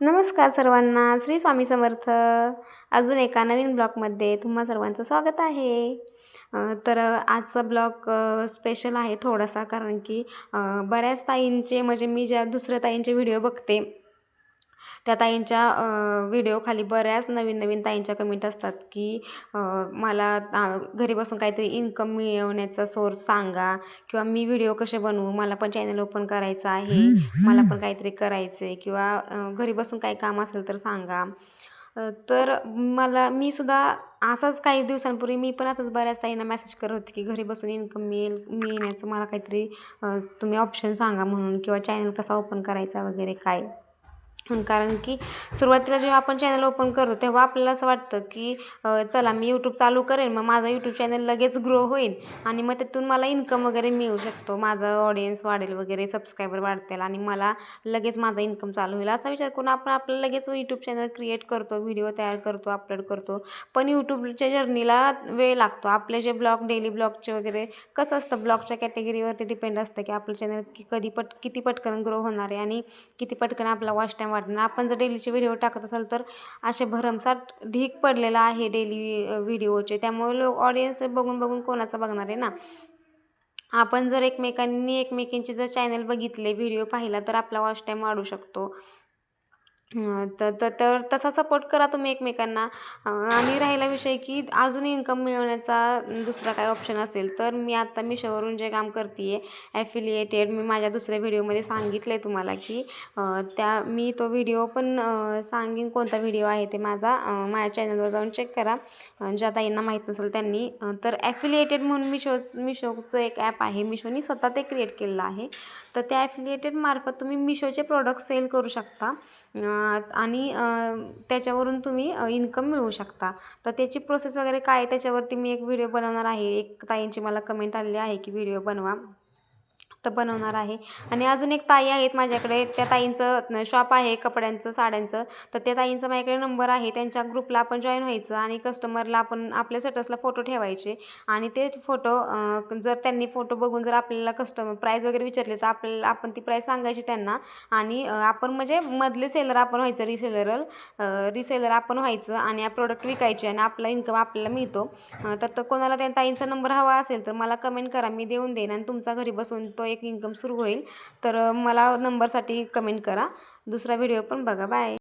नमस्कार सर्वांना श्री स्वामी समर्थ. अजून एका नवीन ब्लॉगमध्ये तुम्हा सर्वांचं स्वागत आहे. तर आजचा ब्लॉग स्पेशल आहे थोडासा कारण की बऱ्याच ताईंचे म्हणजे मी ज्या दुसऱ्या ताईंचे व्हिडिओ बघते त्या ताईंच्या व्हिडिओखाली बऱ्याच नवीन नवीन ताईंच्या कमेंट असतात की मला घरी बसून काहीतरी इन्कम मिळवण्याचा सोर्स सांगा किंवा मी व्हिडिओ कसे बनवू? मला पण चॅनल ओपन करायचं आहे. मला पण काहीतरी करायचं आहे किंवा घरी बसून काही काम असेल तर सांगा. तर मला मी सुद्धा असाच काही दिवसांपूर्वी मी पण असंच बऱ्याच ताईंना मेसेज करत होते की घरी बसून इन्कम मिळेल मिळण्याचं मला काहीतरी तुम्ही ऑप्शन सांगा म्हणून किंवा चॅनल कसा ओपन करायचा वगैरे काय. कारण की सुरुवातीला जेव्हा आपण चॅनल ओपन करतो तेव्हा आपल्याला असं वाटतं की चला मी यूट्यूब चालू करेन मग माझा यूट्यूब चॅनल लगेच ग्रो होईल आणि मग त्यातून मला इन्कम वगैरे मिळू शकतो. माझं ऑडियन्स वाढेल वगैरे सबस्क्रायबर वाढतील आणि मला लगेच माझा इन्कम चालू होईल. असा विचार करून आपण आपलं लगेच यूट्यूब चॅनल क्रिएट करतो व्हिडिओ तयार करतो अपलोड करतो. पण यूट्यूबच्या जर्नीला वेळ लागतो. आपले जे ब्लॉग डेली ब्लॉगचे वगैरे कसं असतं ब्लॉगच्या कॅटेगरीवरती डिपेंड असतं की आपलं चॅनल की कधी पट किती पटकन ग्रो होणार आहे आणि किती पटकन आपला वॉच टाईम वाटणार आपण जर डेलीचे व्हिडिओ टाकत असाल तर असे भरमसाठ ढीक पडलेला आहे डेली व्हिडिओचे त्यामुळे लोक ऑडियन्स बघून बघून कोणाचं बघणार आहे ना? आपण जर एकमेकांनी एकमेकींचे जर चॅनल बघितले व्हिडिओ पाहिला तर आपला वॉच टाईम वाढू शकतो. तर तर तर तसा सपोर्ट करा तुम्ही एकमेकांना. आणि राहिला विषय की अजून इन्कम मिळवण्याचा दुसरा काय ऑप्शन असेल तर मी आत्ता मिशोवरून जे काम करते आहे ॲफिलिएटेड मी माझ्या दुसऱ्या व्हिडिओमध्ये सांगितलं आहे तुम्हाला की त्या मी तो व्हिडिओ पण सांगेन कोणता व्हिडिओ आहे ते माझा. माझ्या चॅनलवर जाऊन चेक करा. ज्या ताईंना माहीत नसेल त्यांनी. तर ॲफिलिएटेड म्हणून मिशो मिशोचं एक ॲप आहे. मिशोनी स्वतः ते क्रिएट केलेलं आहे. तर त्या ॲफिलिएटेड मार्फत तुम्ही मिशोचे प्रोडक्ट सेल करू शकता. आणि त्याच्यावरून तुम्ही इन्कम मिळवू शकता. तर त्याची प्रोसेस वगैरे काय आहे? त्याच्यावरती मी एक व्हिडिओ बनवणार आहे. एक ताईंची मला कमेंट आलेली आहे की व्हिडिओ बनवा. तर बनवणार आहे. आणि अजून एक ताई आहेत माझ्याकडे. त्या ताईंचं शॉप आहे कपड्यांचं साड्यांचं. तर त्या ताईंचा माझ्याकडे नंबर आहे. त्यांच्या ग्रुपला आपण जॉईन व्हायचं आणि कस्टमरला आपण आपल्या स्टेटसला फोटो ठेवायचे. आणि ते फोटो जर त्यांनी फोटो बघून जर आपल्याला कस्टमर प्राईस वगैरे विचारले तर आपल्याला आपण ती प्राईस सांगायची त्यांना. आणि आपण म्हणजे मधले सेलर आपण व्हायचं रिसेलर रिसेलर आपण व्हायचं आणि प्रोडक्ट विकायचे आणि आपला इन्कम आपल्याला मिळतो. तर तर कोणाला त्या ताईंचा नंबर हवा असेल तर मला कमेंट करा. मी देऊन देईन आणि तुमचा घरी बसून तो एक इन्कम सुरू होईल. तर मला नंबरसाठी कमेंट करा. दुसरा व्हिडिओ पण बघा. बाय